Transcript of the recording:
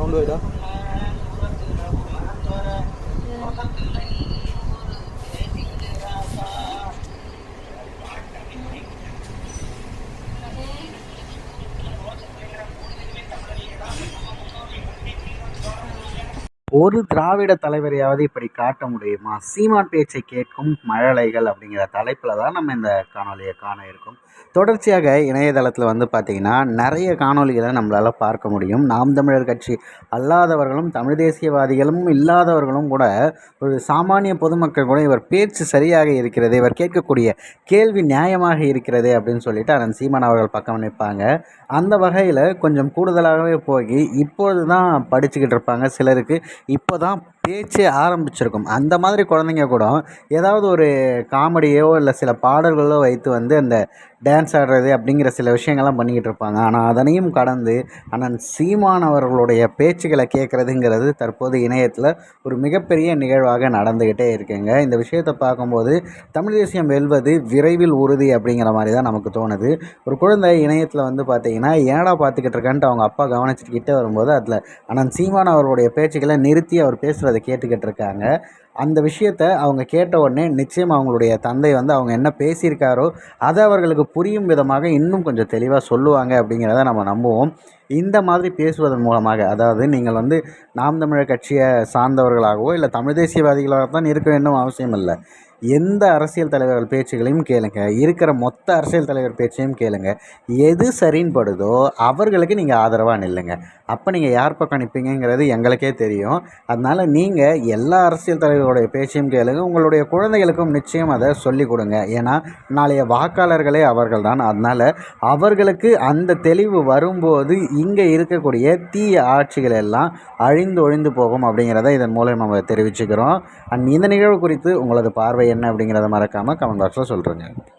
con người đó. ஒரு திராவிட தலைவரையாவது இப்படி காட்ட முடியுமா? சீமான் பேச்சை கேட்கும் மழலைகள் அப்படிங்கிற தலைப்பில் தான் நம்ம இந்த காணொலியை காண இருக்கோம். தொடர்ச்சியாக இணையதளத்தில் வந்து பார்த்திங்கன்னா நிறைய காணொலிகளை நம்மளால் பார்க்க முடியும். நாம் தமிழர் கட்சி அல்லாதவர்களும் தமிழ் தேசியவாதிகளும் இல்லாதவர்களும் கூட ஒரு சாமானிய பொதுமக்கள் கூட இவர் பேச்சு சரியாக இருக்கிறது இவர் கேட்கக்கூடிய கேள்வி நியாயமாக இருக்கிறது அப்படின்னு சொல்லிட்டு அண்ணன் சீமான் அவர்கள் பக்கம் நிற்பாங்க. அந்த வகையில் கொஞ்சம் கூடுதலாகவே போய் இப்பொழுது தான் படிச்சுக்கிட்டு இருப்பாங்க சிலருக்கு. இப்போ தான் பேச்சே ஆரம்பிச்சிருக்கும். அந்த மாதிரி குழந்தைங்க கூட ஏதாவது ஒரு காமெடியோ இல்லை சில பாடல்களோ வைத்து வந்து அந்த டான்ஸ் ஆடுறது அப்படிங்கிற சில விஷயங்கள்லாம் பண்ணிக்கிட்டு இருப்பாங்க. ஆனால் அதனையும் கடந்து அண்ணன் சீமான் அவர்களுடைய பேச்சுகளை கேட்குறதுங்கிறது தற்போது இணையத்தில் ஒரு மிகப்பெரிய நிகழ்வாக நடந்துக்கிட்டே இருக்குங்க. இந்த விஷயத்தை பார்க்கும்போது தமிழ் தேசியம் வெல்வது விரைவில் உறுதி அப்படிங்கிற மாதிரி தான் நமக்கு தோணுது. ஒரு குழந்தை இணையத்தில் வந்து பார்த்தீங்கன்னா ஏடா பார்த்துக்கிட்டு இருக்கான்ட்டு அவங்க அப்பா கவனிச்சுட்டு கிட்டே வரும்போது அதில் அண்ணன் சீமான் அவர்களுடைய பேச்சுக்களை நிறுத்தி அவர் பேசுகிற அதை கேட்டுக்கிட்டு இருக்காங்க. அந்த விஷயத்த அவங்க கேட்ட உடனே நிச்சயம் அவங்களுடைய தந்தை வந்து அவங்க என்ன பேசியிருக்காரோ அதை அவர்களுக்கு புரியும் விதமாக இன்னும் கொஞ்சம் தெளிவாக சொல்லுவாங்க அப்படிங்கிறத நம்ம நம்புவோம். இந்த மாதிரி பேசுவதன் மூலமாக அதாவது நீங்கள் வந்து நாம் தமிழர் கட்சியை சார்ந்தவர்களாகவோ இல்லை தமிழ் தேசியவாதிகளாக தான் இருக்க வேண்டும் அவசியம் இல்லை. எந்த அரசியல் தலைவர்கள் பேச்சுகளையும் கேளுங்க. இருக்கிற மொத்த அரசியல் தலைவர் பேச்சையும் கேளுங்க. எது சரின்னு படுதோ அவர்களுக்கு நீங்கள் ஆதரவாக நில்லுங்க. அப்போ நீங்கள் யார் பக்கம் நிற்பீங்கிறது எங்களுக்கே தெரியும். அதனால் நீங்கள் எல்லா அரசியல் தலைவர் தலைவர்களுடைய பேச்சையும் கேளுங்க. உங்களுடைய குழந்தைகளுக்கும் நிச்சயம் அதை சொல்லிக் கொடுங்க. ஏன்னா நாளைய வாக்காளர்களே அவர்கள் தான் அதனால் அவர்களுக்கு அந்த தெளிவு வரும்போது இங்கே இருக்கக்கூடிய தீய ஆட்சிகள் எல்லாம் அழிந்து ஒழிந்து போகும் அப்படிங்கிறத இதன் மூலம் நம்ம தெரிவிச்சுக்கிறோம். அண்ட் இந்த நிகழ்வு குறித்து உங்களது பார்வை என்ன அப்படிங்கிறத மறக்காமல் கமெண்ட் பாக்ஸில் சொல்கிறேங்க